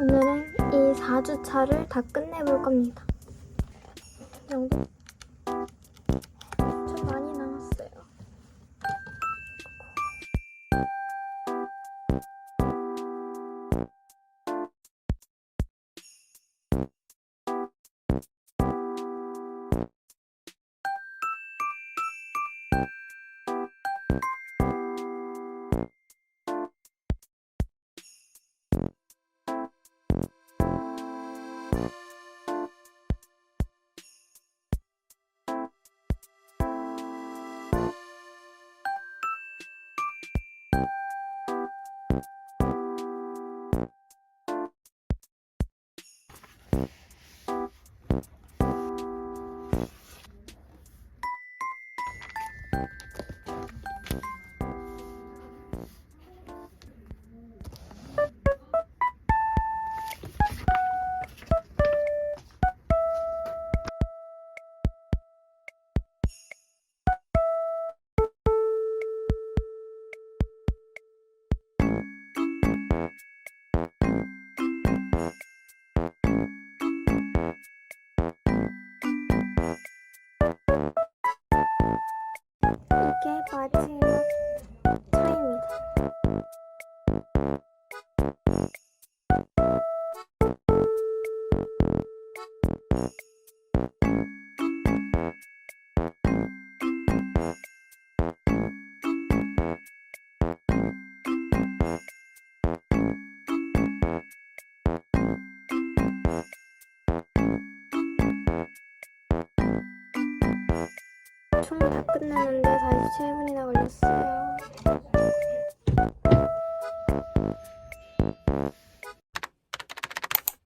오늘은 이 4주차를 다 끝내볼 겁니다. 이 정도? 총다 끝났는데 47분이나 걸렸어요.